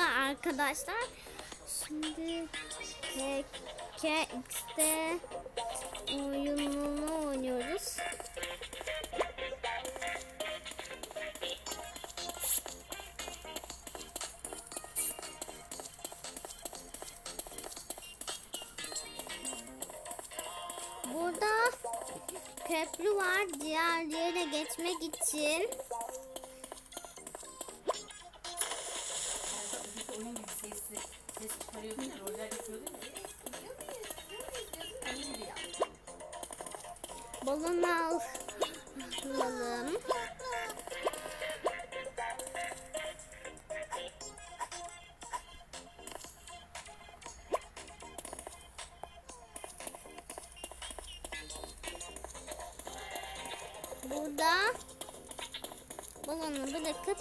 arkadaşlar. Şimdi KX'de oyununu oynuyoruz. Burada köprü var diğer yere geçmek için. Oyun gibi sesli, ses çıkarıyordun ya, roller yapıyordun ya. Onun gibi yap. Balon alalım. Burada balonu bırakıp